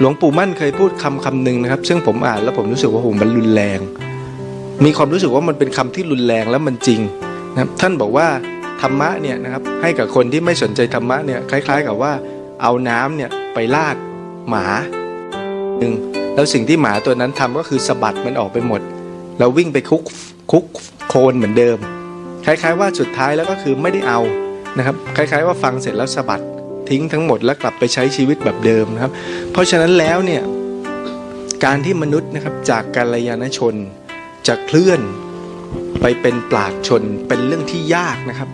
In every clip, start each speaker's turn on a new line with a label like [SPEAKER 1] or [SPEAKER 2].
[SPEAKER 1] หลวงปู่มั่นเคยพูดคำคำหนึ่งนะครับ ซึ่งผมอ่านแล้วผมรู้สึกว่าโหมันรุนแรง มีความรู้สึกว่ามันเป็นคำที่รุนแรงแล้วมันจริงนะครับท่านบอกว่าธรรมะเนี่ยนะครับให้กับคนที่ไม่สนใจธรรมะเนี่ยคล้าย ๆ กับว่าเอาน้ำเนี่ยไปลาดหมาหนึ่งแล้วสิ่งที่หมาตัวนั้นทำก็คือสะบัดมันออกไปหมดแล้ววิ่งไปคุกคุกโคลนเหมือนเดิม คล้าย ๆ ว่าสุดท้ายแล้วก็คือไม่ได้เอานะครับ คล้าย ๆ ว่าฟังเสร็จแล้วสะบัด ทิ้งทั้งหมดแล้วกลับไปใช้ชีวิตแบบเดิมนะครับ เพราะฉะนั้นแล้วเนี่ยการที่มนุษย์นะครับจากกาลยานชนจะเคลื่อนไปเป็นปราดชนเป็นเรื่องที่ยากนะครับ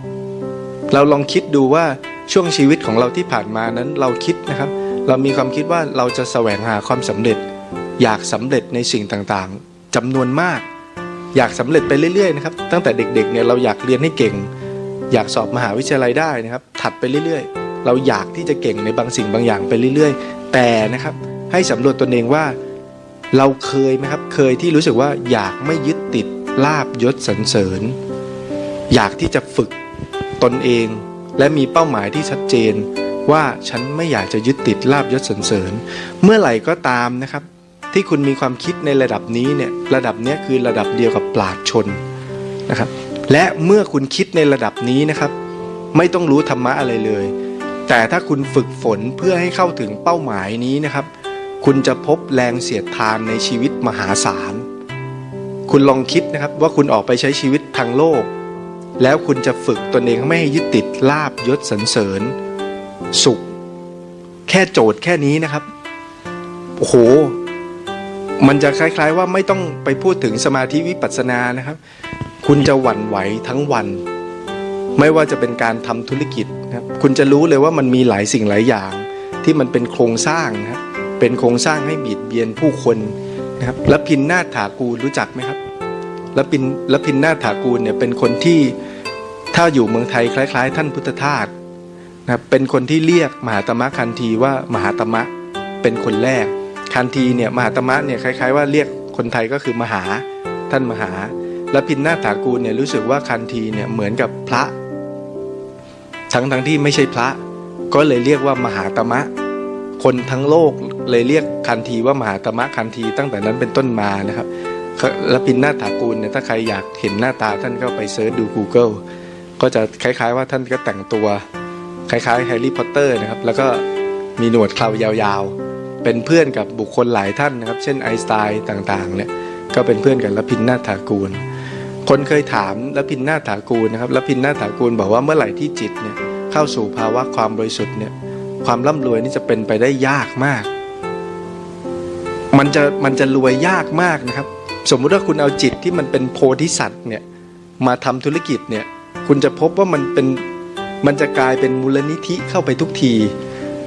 [SPEAKER 1] เราลองคิดดูว่าช่วงชีวิตของเราที่ผ่านมานั้นเราคิดนะครับ เรามีความคิดว่าเราจะแสวงหาความสำเร็จ อยากสำเร็จในสิ่งต่างๆจำนวนมาก อยากสำเร็จไปเรื่อยๆนะครับตั้งแต่เด็กๆเนี่ยเราอยากเรียนให้เก่ง อยากสอบมหาวิทยาลัยได้นะครับ ถัดไปเรื่อยๆ เราอยากที่จะเก่งในบางสิ่งบางอย่างไปเรื่อย ๆ แต่นะครับให้สำรวจตนเองว่า เราเคยไหมครับเคยที่รู้สึกว่าอยากไม่ยึดติดลาบยศสรรเสริญ อยากที่จะฝึกตนเอง และมีเป้าหมายที่ชัดเจน ว่าฉันไม่อยากจะยึดติดลาบยศสรรเสริญ เมื่อไหร่ก็ตามนะครับ ที่คุณมีความคิดในระดับนี้เนี่ยระดับนี้คือระดับเดียวกับปราดชนนะครับ และเมื่อคุณคิดในระดับนี้นะครับ ไม่ต้องรู้ธรรมะอะไรเลย แต่ถ้าคุณฝึกฝนเพื่อให้เข้าถึงเป้าหมายนี้นะครับ คุณจะพบแรงเสียดทานในชีวิตมหาศาล คุณลองคิดนะครับว่าคุณออกไปใช้ชีวิตทางโลก แล้วคุณจะฝึกตนเองไม่ให้ยึดติดลาบยศสรรเสริญ สุข แค่โจทย์แค่นี้นะครับ โอ้โห มันจะคล้าย ๆว่าไม่ต้องไปพูดถึงสมาธิวิปัสสนานะครับ คุณจะหวั่นไหวทั้งวัน ไม่ว่าจะเป็นการทำธุรกิจ นะครับคุณจะรู้เลยว่ามันมีหลายสิ่งหลายอย่าง ที่มันเป็นโครงสร้างนะครับเป็นโครงสร้างให้บีดเบียนผู้คนนะครับและพินนาถากูลรู้จักไหมครับและพินและพินนาถากูลเนี่ยเป็นคนที่ถ้าอยู่เมืองไทยคล้าย ๆ ท่านพุทธทาสนะครับเป็นคนที่เรียกมหาตมะคันธีว่ามหาตมะเป็นคนแรก คันธีเนี่ยมหาตมะเนี่ยคล้าย ๆ ว่าเรียกคนไทยก็คือมหาท่านมหาและพินนาถถากูลเนี่ยรู้สึกว่าคันธีเนี่ยเหมือนกับพระ ทั้งทั้งที่ไม่ใช่พระ ก็เลยเรียกว่ามหาตมะ คนทั้งโลกเลยเรียกคันธีว่ามหาตมะคันธีตั้งแต่นั้นเป็นต้นมานะครับละพินหน้าถากูลเนี่ยถ้าใครอยากเห็นหน้าตาท่านก็ไปเซิร์ชดู Google ก็จะคล้ายๆว่าท่านก็แต่งตัว คล้ายๆแฮร์รี่พอตเตอร์นะครับ แล้วก็มีหนวดเครายาวๆ เป็นเพื่อนกับบุคคลหลายท่านนะครับ เช่นไอน์สไตน์ต่างๆเนี่ยก็เป็นเพื่อนกับลพินหน้าถถากูล คนเคยถามแลพินนาถากูลนะครับแลพินนาถากูลบอกว่าเมื่อไหร่ที่จิตเนี่ยเข้าสู่ภาวะความบริสุทธิ์เนี่ยความร่ำรวยนี่จะเป็นไปได้ยากมาก มันจะมันจะรวยยากมากนะครับ สมมุติว่าคุณเอาจิตที่มันเป็นโพธิสัตว์เนี่ยมาทำธุรกิจเนี่ยคุณจะพบว่ามันเป็นมันจะกลายเป็นมูลนิธิเข้าไปทุกที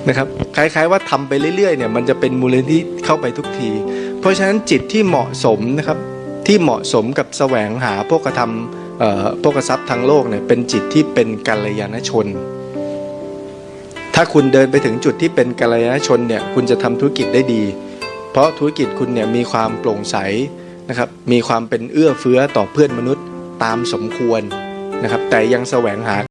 [SPEAKER 1] นะครับคล้ายๆว่าทำไปเรื่อยๆเนี่ยมันจะเป็นมูลนิธิเข้าไปทุกที เพราะฉะนั้นจิตที่เหมาะสมนะครับ ที่เหมาะสมกับแสวงหาพวกธระทำเอ่อพกทรัพย์ทางโลกเนี่ยเป็นจิตที่เป็นกัลยาณชน ถ้าคุณเดินไปถึงจุดที่เป็นกัลยาณชนเนี่ยคุณจะทำธุรกิจได้ดี เพราะธุรกิจคุณเนี่ยมีความโปร่งใสนะครับมีความเป็นเอื้อเฟื้อต่อเพื่อนมนุษย์ตามสมควรนะครับแต่ยังแสวงหา